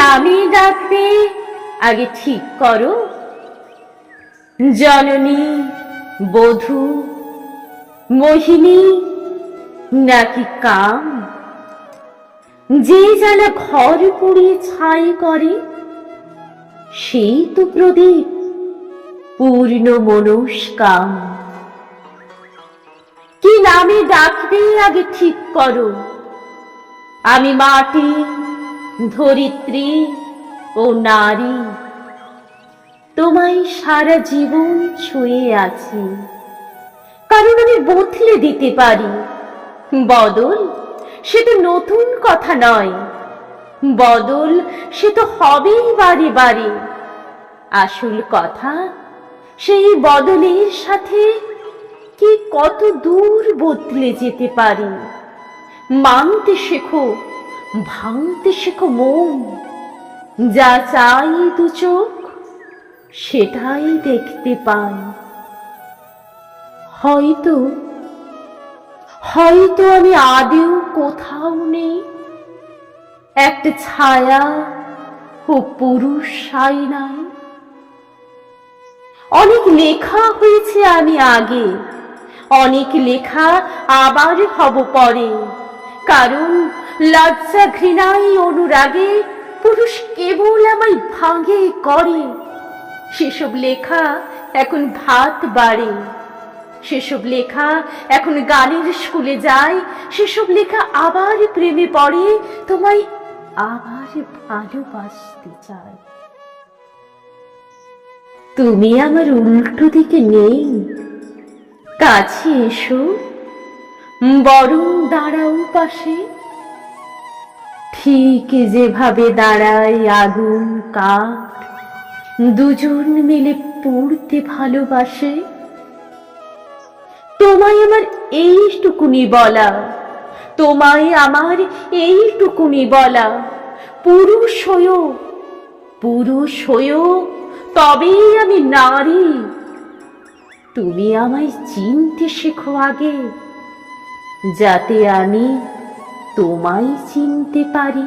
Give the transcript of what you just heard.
নামে ডাকবে আগে ঠিক করো। জননী, বধূ, মোহিনী, নাকি কাম? যে জ্বালা ঘর পুড়িয়ে ছাই করে, সেই তো প্রদীপ, পূর্ণ মনস্কাম। কি নামে ডাকবে আগে ঠিক করো? আমি মাটি ধরিত্রী ও নারী, তোমায় সারা জীবন ছুঁয়ে আছি। কারণ আমি বদলে দিতে পারি। বদল, সে তো নতুন কথা নয়। বদল, সে তো হবেই বারে বারে আসল কথা, সেই বদলের সাথে কি কত দূর বদলে যেতে পারি। মানতে শেখো ভাঙতে শেখো মন। যা চাই দু চোখ, সেটাই দেখতে পাই। হয়তো হয়তো আমি আদেও কোথাও নেই। একটা ছায়া ও পুরুষ নাই অনেক লেখা হয়েছে আমি আগে। অনেক লেখা আবার হব পরে। কারণ লজ্জা ঘৃণাই অনুরাগে পুরুষ কেবল আমায় ভাঙে করে। সেসব লেখা এখন ভাত বাড়ে। সেসব লেখা এখন গানের স্কুলে যায়। সেসব লেখা আবার প্রেমে পড়ে, তোমায় আবার ভালোবাসতে চায়। তুমি আমার উল্টো দিকে নেই। কাছে এসো। বরং দাঁড়াও পাশে। ঠিক যেভাবে দাঁড়ায় আগুন কাঠ, দুজন মিলে পড়তে ভালোবাসে। তোমায় আমার এইটুকুনি বলা, তোমায় আমার এইটুকুনি বলা, পুরুষ হয়েও পুরুষ হয়েও তবেই আমি নারী। তুমি আমায় চিনতে শেখো আগে, যাতে আমি তোমায় চিনতে পারি?